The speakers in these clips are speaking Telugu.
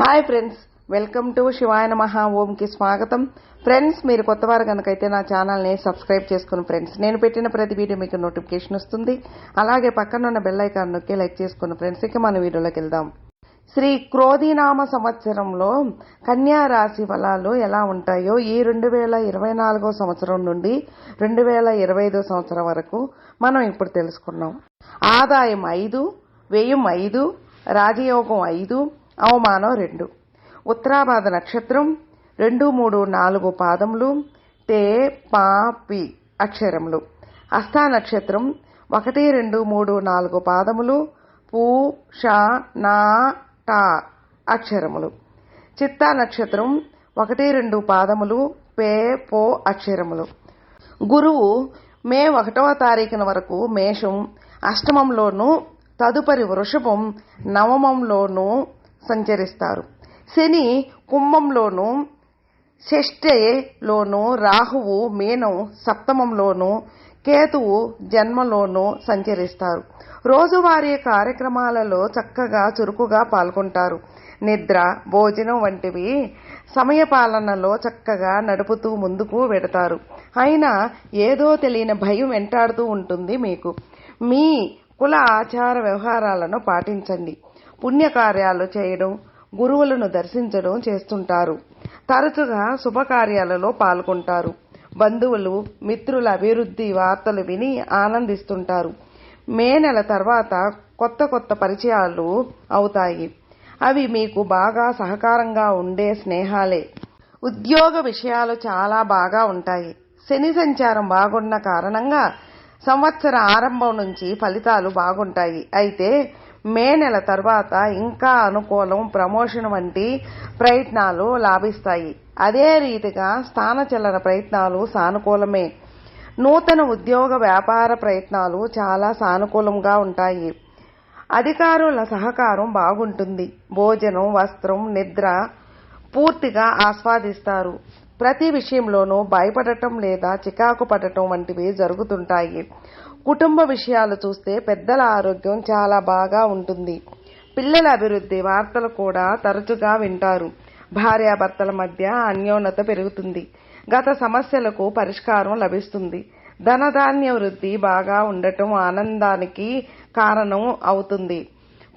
హాయ్ ఫ్రెండ్స్ వెల్కమ్ టు శివాయన మహా ఓంకి స్వాగతం. ఫ్రెండ్స్ మీరు కొత్తవారు కనుకైతే నా ఛానల్ని సబ్స్క్రైబ్ చేసుకుని ఫ్రెండ్స్ నేను పెట్టిన ప్రతి వీడియో మీకు నోటిఫికేషన్ వస్తుంది. అలాగే పక్కన ఉన్న బెల్ ఐకాన్ నొక్కి లైక్ చేసుకుని ఫ్రెండ్స్ ఇక మన వీడియోలోకి వెళ్దాం. శ్రీ క్రోధీనామ సంవత్సరంలో కన్యా రాశి ఫలాలు ఎలా ఉంటాయో ఈ రెండు వేల ఇరవై నాలుగో సంవత్సరం నుండి రెండు వేల ఇరవై ఐదో సంవత్సరం వరకు మనం ఇప్పుడు తెలుసుకున్నాం. ఆదాయం ఐదు వ్యయం ఐదు రాజయోగం ఐదు అవమానం రెండు. ఉత్తరాభాద నక్షత్రం రెండు మూడు నాలుగు పాదములు తే పా పి అక్షరములు. హస్తా నక్షత్రం ఒకటి రెండు మూడు నాలుగు పాదములు పూ ష నా టా అక్షరములు. చిత్తా నక్షత్రం ఒకటి రెండు పాదములు పే పో అక్షరములు. గురువు మే ఒకటవ తారీఖున వరకు మేషం అష్టమంలోను తదుపరి వృషభం నవమంలోనూ సంచరిస్తారు. శని కుంభంలోను షష్ఠలోను రాహువు మీనం సప్తమంలోను కేతువు జన్మలోను సంచరిస్తారు. రోజువారీ కార్యక్రమాలలో చక్కగా చురుకుగా పాల్గొంటారు. నిద్ర భోజనం వంటివి సమయపాలనలో చక్కగా నడుపుతూ ముందుకు వెడతారు. అయినా ఏదో తెలియని భయం వెంటాడుతూ ఉంటుంది మీకు. మీ కుల ఆచార వ్యవహారాలను పాటించండి. పుణ్యకార్యాలు చేయడం గురువులను దర్శించడం చేస్తుంటారు. తరచుగా శుభకార్యాలలో పాల్గొంటారు. బంధువులు మిత్రుల అభివృద్ధి వార్తలు విని ఆనందిస్తుంటారు. మే నెల తర్వాత కొత్త కొత్త పరిచయాలు అవుతాయి. అవి మీకు బాగా సహకారంగా ఉండే స్నేహాలే. ఉద్యోగ విషయాలు చాలా బాగా ఉంటాయి. శని సంచారం బాగున్న కారణంగా సంవత్సర ఆరంభం నుంచి ఫలితాలు బాగుంటాయి. అయితే మే నెల తర్వాత ఇంకా అనుకూలం ప్రమోషన్ వంటి ప్రయత్నాలు లాభిస్తాయి. అదే రీతిగా స్థానచలన ప్రయత్నాలు సానుకూలమే. నూతన ఉద్యోగ వ్యాపార ప్రయత్నాలు చాలా సానుకూలంగా ఉంటాయి. అధికారుల సహకారం బాగుంటుంది. భోజనం వస్త్రం నిద్ర పూర్తిగా ఆస్వాదిస్తారు. ప్రతి విషయంలోనూ భయపడటం లేదా చికాకు పడటం వంటివి జరుగుతుంటాయి. కుటుంబ విషయాలు చూస్తే పెద్దల ఆరోగ్యం చాలా బాగా ఉంటుంది. పిల్లల అభివృద్ధి వార్తలు కూడా తరచుగా వింటారు. భార్యాభర్తల మధ్య అన్యోన్యత పెరుగుతుంది. గత సమస్యలకు పరిష్కారం లభిస్తుంది. ధనధాన్య వృద్ధి బాగా ఉండటం ఆనందానికి కారణం అవుతుంది.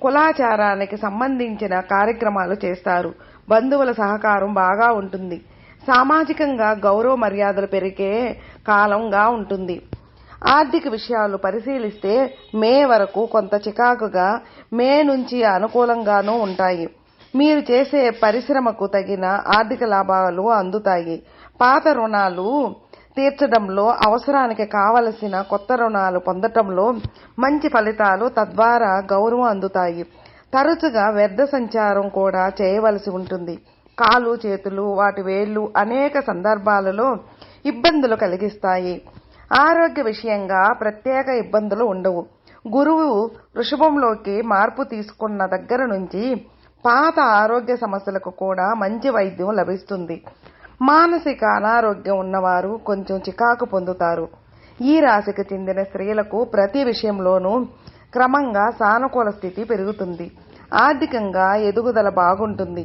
కులాచారానికి సంబంధించిన కార్యక్రమాలు చేస్తారు. బంధువుల సహకారం బాగా ఉంటుంది. సామాజికంగా గౌరవ మర్యాదలు పెరిగే కాలంగా ఉంటుంది. ఆర్థిక విషయాలు పరిశీలిస్తే మే వరకు కొంత చికాకుగా మే నుంచి అనుకూలంగానూ ఉంటాయి. మీరు చేసే పరిశ్రమకు తగిన ఆర్థిక లాభాలు అందుతాయి. పాత రుణాలు తీర్చడంలో అవసరానికి కావలసిన కొత్త రుణాలు పొందటంలో మంచి ఫలితాలు తద్వారా గౌరవం అందుతాయి. తరచుగా వ్యర్థ సంచారం కూడా చేయవలసి ఉంటుంది. కాలు చేతులు వాటి వేళ్ళు అనేక సందర్భాలలో ఇబ్బందులు కలిగిస్తాయి. ఆరోగ్య విషయంగా ప్రత్యేక ఇబ్బందులు ఉండవు. గురువు వృషభంలోకి మార్పు తీసుకున్న దగ్గర నుంచి పాత ఆరోగ్య సమస్యలకు కూడా మంచి వైద్యం లభిస్తుంది. మానసిక అనారోగ్యం ఉన్నవారు కొంచెం చికాకు పొందుతారు. ఈ రాశికి చెందిన స్త్రీలకు ప్రతి విషయంలోనూ క్రమంగా సానుకూల స్థితి పెరుగుతుంది. ఆర్థికంగా ఎదుగుదల బాగుంటుంది.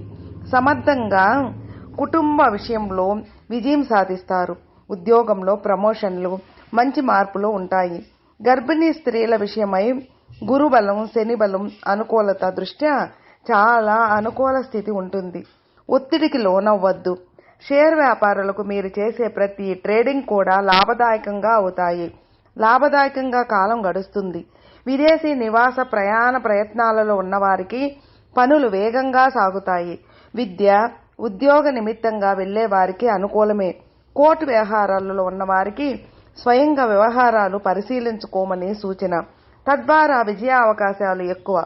సమర్థంగా కుటుంబ విషయంలో విజయం సాధిస్తారు. ఉద్యోగంలో ప్రమోషన్లు మంచి మార్పులు ఉంటాయి. గర్భిణీ స్త్రీల విషయమై గురుబలం శని బలం అనుకూలత దృష్ట్యా చాలా అనుకూల స్థితి ఉంటుంది. ఒత్తిడికి లోనవ్వద్దు. షేర్ వ్యాపారులకు మీరు చేసే ప్రతి ట్రేడింగ్ కూడా లాభదాయకంగా అవుతాయి. లాభదాయకంగా కాలం గడుస్తుంది. విదేశీ నివాస ప్రయాణ ప్రయత్నాలలో ఉన్నవారికి పనులు వేగంగా సాగుతాయి. విద్య ఉద్యోగ నిమిత్తంగా వెళ్ళే వారికి అనుకూలమే. కోర్టు వ్యవహారాలలో ఉన్నవారికి స్వయంగా వ్యవహారాలు పరిశీలించుకోమని సూచన. తద్వారా విజయ అవకాశాలు ఎక్కువ.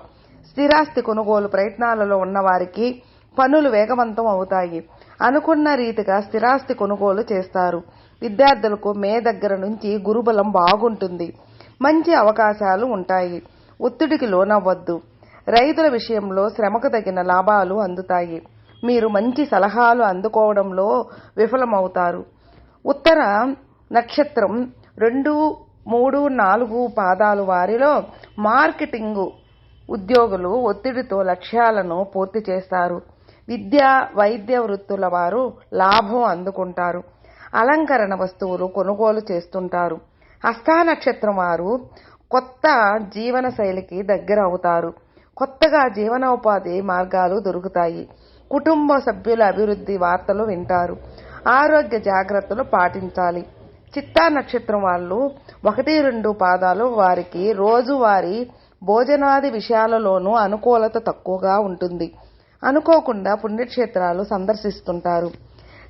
స్థిరాస్తి కొనుగోలు ప్రయత్నాలలో ఉన్నవారికి పనులు వేగవంతం అవుతాయి. అనుకున్న రీతిగా స్థిరాస్తి కొనుగోలు చేస్తారు. విద్యార్థులకు మే దగ్గర నుంచి గురుబలం బాగుంటుంది. మంచి అవకాశాలు ఉంటాయి. ఒత్తిడికి లోనవ్వద్దు. రైతుల విషయంలో శ్రమకు తగిన లాభాలు అందుతాయి. మీరు మంచి సలహాలు అందుకోవడంలో విఫలమవుతారు. ఉత్తర నక్షత్రం రెండు మూడు నాలుగు పాదాలు వారిలో మార్కెటింగ్ ఉద్యోగులు ఒత్తిడితో లక్ష్యాలను పూర్తి చేస్తారు. విద్య వైద్య వృత్తుల వారు లాభం అందుకుంటారు. అలంకరణ వస్తువులు కొనుగోలు చేస్తుంటారు. హస్తా నక్షత్రం వారు కొత్త జీవన శైలికి దగ్గర అవుతారు. కొత్తగా జీవనోపాధి మార్గాలు దొరుకుతాయి. కుటుంబ సభ్యుల అభివృద్ధి వార్తలు వింటారు. ఆరోగ్య జాగ్రత్తలు పాటించాలి. చిత్తా నక్షత్రం వాళ్ళు ఒకటి రెండు పాదాలు వారికి రోజువారీ భోజనాది విషయాలలోనూ అనుకూలత తక్కువగా ఉంటుంది. అనుకోకుండా పుణ్యక్షేత్రాలు సందర్శిస్తుంటారు.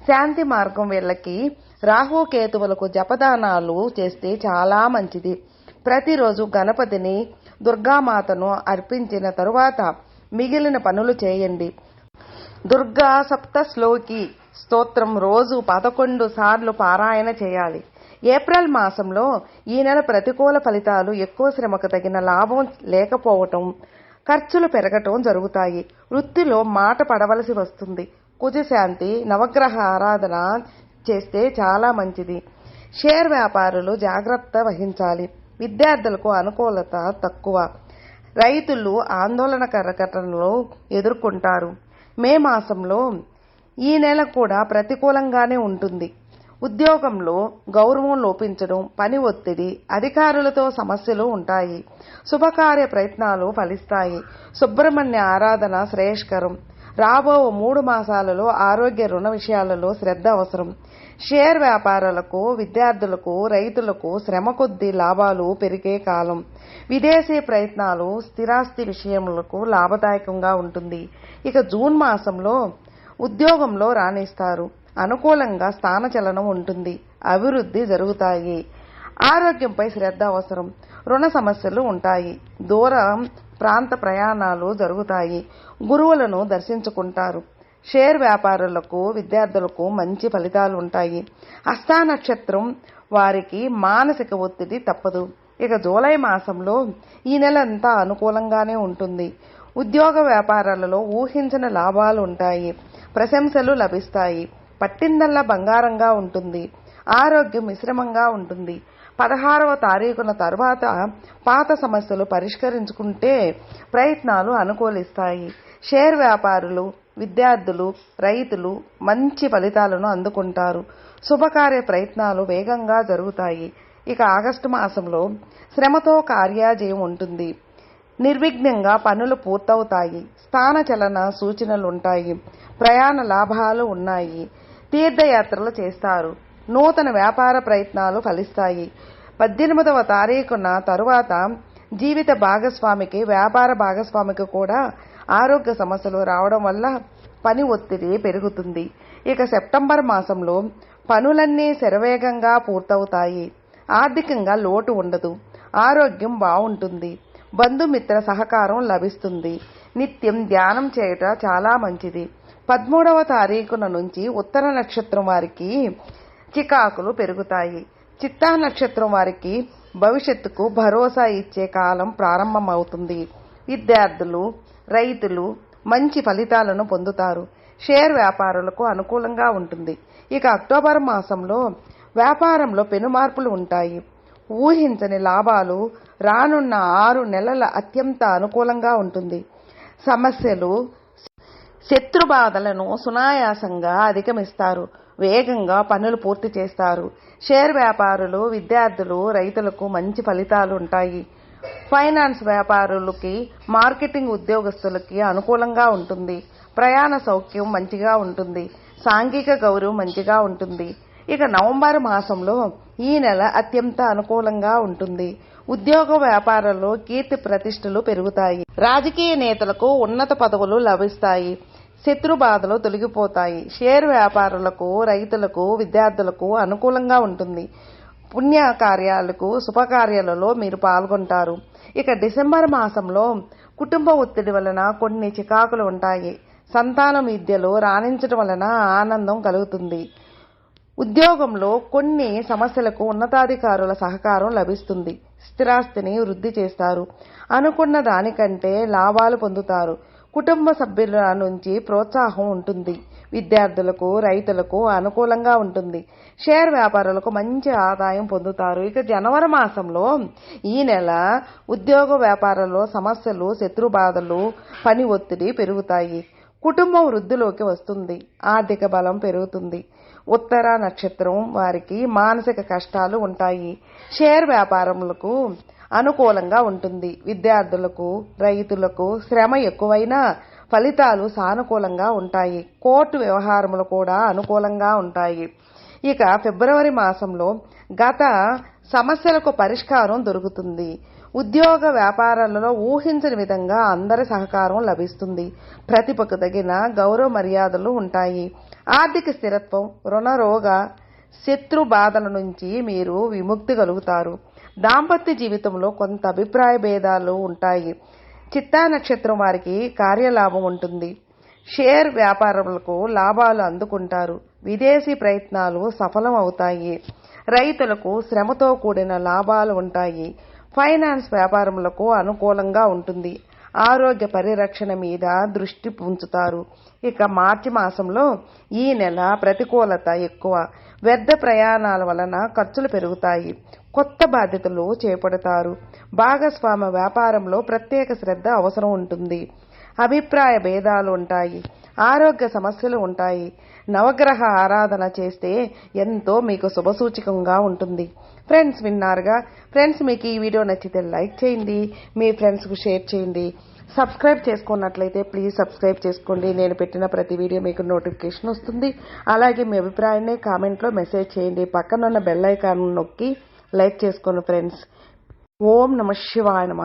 శాంతి మార్గం వీళ్ళకి రాహుకేతువులకు జపదానాలు చేస్తే చాలా మంచిది. ప్రతిరోజు గణపతిని దుర్గామాతను అర్పించిన తరువాత మిగిలిన పనులు చేయండి. దుర్గా సప్త శ్లోకి స్తోత్రం రోజు పదకొండు సార్లు పారాయణ చేయాలి. ఏప్రిల్ మాసంలో ఈ నెల ప్రతికూల ఫలితాలు ఎక్కువ శ్రమకు తగిన లాభం లేకపోవటం ఖర్చులు పెరగటం జరుగుతాయి. వృత్తిలో మాట పడవలసి వస్తుంది. కుజశాంతి నవగ్రహ ఆరాధన చేస్తే చాలా మంచిది. షేర్ వ్యాపారులు జాగ్రత్త వహించాలి. విద్యార్థులకు అనుకూలత తక్కువ. రైతులు ఆందోళన కరకటనలు ఎదుర్కొంటారు. మే మాసంలో ఈ నెల కూడా ప్రతికూలంగానే ఉంటుంది. ఉద్యోగంలో గౌరవం లోపించడం పని ఒత్తిడి అధికారులతో సమస్యలు ఉంటాయి. శుభకార్య ప్రయత్నాలు ఫలిస్తాయి. సుబ్రహ్మణ్య ఆరాధన శ్రేయస్కరం. రాబో మూడు మాసాలలో ఆరోగ్య రుణ విషయాలలో శ్రద్ధ అవసరం. షేర్ వ్యాపారులకు విద్యార్థులకు రైతులకు శ్రమ కొద్దీ లాభాలు పెరిగే కాలం. విదేశీ ప్రయత్నాలు స్థిరాస్తి విషయములకు లాభదాయకంగా ఉంటుంది. ఇక జూన్ మాసంలో ఉద్యోగంలో రాణిస్తారు. అనుకూలంగా స్థానచలనం ఉంటుంది. అభివృద్ధి జరుగుతాయి. ఆరోగ్యంపై శ్రద్ధ అవసరం. రుణ సమస్యలు ఉంటాయి. దూరం ప్రాంత ప్రయాణాలు జరుగుతాయి. గురువులను దర్శించుకుంటారు. షేర్ వ్యాపారులకు విద్యార్థులకు మంచి ఫలితాలు ఉంటాయి. హస్తా నక్షత్రం వారికి మానసిక ఒత్తిడి తప్పదు. ఇక జూలై మాసంలో ఈ నెల అంతా అనుకూలంగానే ఉంటుంది. ఉద్యోగ వ్యాపారాలలో ఊహించిన లాభాలు ఉంటాయి. ప్రశంసలు లభిస్తాయి. పట్టిందల్లా బంగారంగా ఉంటుంది. ఆరోగ్యం మిశ్రమంగా ఉంటుంది. పదహారవ తారీఖున తర్వాత పాత సమస్యలు పరిష్కరించుకుంటే ప్రయత్నాలు అనుకూలిస్తాయి. షేర్ వ్యాపారులు విద్యార్థులు రైతులు మంచి ఫలితాలను అందుకుంటారు. శుభకార్య ప్రయత్నాలు వేగంగా జరుగుతాయి. ఇక ఆగస్టు మాసంలో శ్రమతో కార్యాజయం ఉంటుంది. నిర్విఘ్నంగా పనులు పూర్తవుతాయి. స్థానచలన సూచనలు ఉంటాయి ప్రయాణ లాభాలు ఉన్నాయి. తీర్థయాత్రలు చేస్తారు. నూతన వ్యాపార ప్రయత్నాలు ఫలిస్తాయి. పద్దెనిమిదవ తారీఖున తరువాత జీవిత భాగస్వామికి వ్యాపార భాగస్వామికి కూడా ఆరోగ్య సమస్యలు రావడం వల్ల పని ఒత్తిడి పెరుగుతుంది. ఇక సెప్టెంబర్ మాసంలో పనులన్నీ శరవేగంగా పూర్తవుతాయి. ఆర్థికంగా లోటు ఉండదు. ఆరోగ్యం బాగుంటుంది. బంధుమిత్ర సహకారం లభిస్తుంది. నిత్యం ధ్యానం చేయట చాలా మంచిది. పదమూడవ తారీఖున నుంచి ఉత్తర నక్షత్రం వారికి చికాకులు పెరుగుతాయి. చిత్తా నక్షత్రం వారికి భవిష్యత్తుకు భరోసా ఇచ్చే కాలం ప్రారంభమవుతుంది. విద్యార్థులు రైతులు మంచి ఫలితాలను పొందుతారు. షేర్ వ్యాపారులకు అనుకూలంగా ఉంటుంది. ఇక అక్టోబర్ మాసంలో వ్యాపారంలో పెనుమార్పులు ఉంటాయి. ఊహించని లాభాలు రానున్న ఆరు నెలల అత్యంత అనుకూలంగా ఉంటుంది. సమస్యలు శత్రుబాధలను సునాయాసంగా అధిగమిస్తారు. వేగంగా పనులు పూర్తి చేస్తారు. షేర్ వ్యాపారులు విద్యార్థులు రైతులకు మంచి ఫలితాలు ఉంటాయి. ఫైనాన్స్ వ్యాపారులకి మార్కెటింగ్ ఉద్యోగస్తులకి అనుకూలంగా ఉంటుంది. ప్రయాణ సౌఖ్యం మంచిగా ఉంటుంది. సాంఘిక గౌరవం మంచిగా ఉంటుంది. ఇక నవంబర్ మాసంలో ఈ నెల అత్యంత అనుకూలంగా ఉంటుంది. ఉద్యోగ వ్యాపారంలో కీర్తి ప్రతిష్టలు పెరుగుతాయి. రాజకీయ నేతలకు ఉన్నత పదవులు లభిస్తాయి. శత్రు బాధలు తొలగిపోతాయి. షేర్ వ్యాపారులకు రైతులకు విద్యార్థులకు అనుకూలంగా ఉంటుంది. పుణ్య కార్యాలకు శుభకార్యాలలో మీరు పాల్గొంటారు. ఇక డిసెంబర్ మాసంలో కుటుంబ ఒత్తిడి వలన కొన్ని చికాకులు ఉంటాయి. సంతానం విద్యలో రాణించడం వలన ఆనందం కలుగుతుంది. ఉద్యోగంలో కొన్ని సమస్యలకు ఉన్నతాధికారుల సహకారం లభిస్తుంది. స్థిరాస్తిని వృద్ధి చేస్తారు. అనుకున్న దానికంటే లాభాలు పొందుతారు. కుటుంబ సభ్యుల నుంచి ప్రోత్సాహం ఉంటుంది. విద్యార్థులకు రైతులకు అనుకూలంగా ఉంటుంది. షేర్ వ్యాపారులకు మంచి ఆదాయం పొందుతారు. ఇక జనవరి మాసంలో ఈ నెల ఉద్యోగ వ్యాపారంలో సమస్యలు శత్రు బాధలు పని ఒత్తిడి పెరుగుతాయి. కుటుంబం వృద్ధిలోకి వస్తుంది. ఆర్థిక బలం పెరుగుతుంది. ఉత్తర నక్షత్రం వారికి మానసిక కష్టాలు ఉంటాయి. షేర్ వ్యాపారములకు అనుకూలంగా ఉంటుంది. విద్యార్థులకు రైతులకు శ్రమ ఎక్కువైనా ఫలితాలు సానుకూలంగా ఉంటాయి. కోర్టు వ్యవహారములు కూడా అనుకూలంగా ఉంటాయి. ఇక ఫిబ్రవరి మాసంలో గత సమస్యలకు పరిష్కారం దొరుకుతుంది. ఉద్యోగ వ్యాపారాలలో ఊహించని విధంగా అందరి సహకారం లభిస్తుంది. ప్రతిభకు తగిన గౌరవ మర్యాదలు ఉంటాయి. ఆర్థిక స్థిరత్వం రుణరోగ శత్రు బాధల నుంచి మీరు విముక్తి కలుగుతారు. దాంపత్య జీవితంలో కొంత అభిప్రాయ భేదాలు ఉంటాయి. చిత్తా నక్షత్రం వారికి కార్యలాభం ఉంటుంది. షేర్ వ్యాపారములకు లాభాలు అందుకుంటారు. విదేశీ ప్రయత్నాలు సఫలం అవుతాయి. రైతులకు శ్రమతో కూడిన లాభాలు ఉంటాయి. ఫైనాన్స్ వ్యాపారములకు అనుకూలంగా ఉంటుంది. ఆరోగ్య పరిరక్షణ మీద దృష్టి ఉంచుతారు ఇక మార్చి మాసంలో ఈ నెల ప్రతికూలత ఎక్కువ. వ్యర్థ ప్రయాణాల వలన ఖర్చులు పెరుగుతాయి. కొత్త బాధ్యతలు చేపడతారు. భాగస్వామ్య వ్యాపారంలో ప్రత్యేక శ్రద్ధ అవసరం ఉంటుంది. అభిప్రాయ భేదాలు ఉంటాయి. ఆరోగ్య సమస్యలు ఉంటాయి. నవగ్రహ ఆరాధన చేస్తే ఎంతో మీకు శుభసూచకంగా ఉంటుంది. ఫ్రెండ్స్ విన్నారుగా? ఫ్రెండ్స్ మీకు ఈ వీడియో నచ్చితే లైక్ చేయండి. మీ ఫ్రెండ్స్కు షేర్ చేయండి. సబ్స్క్రైబ్ చేసుకున్నట్లయితే ప్లీజ్ సబ్స్క్రైబ్ చేసుకోండి. నేను పెట్టిన ప్రతి వీడియో మీకు నోటిఫికేషన్ వస్తుంది. అలాగే మీ అభిప్రాయాన్ని కామెంట్లో మెసేజ్ చేయండి. పక్కనున్న బెల్ ఐకాన్ నొక్కి లైక్ చేసుకోండి ఫ్రెండ్స్ ఓం నమ శివాయ నమ.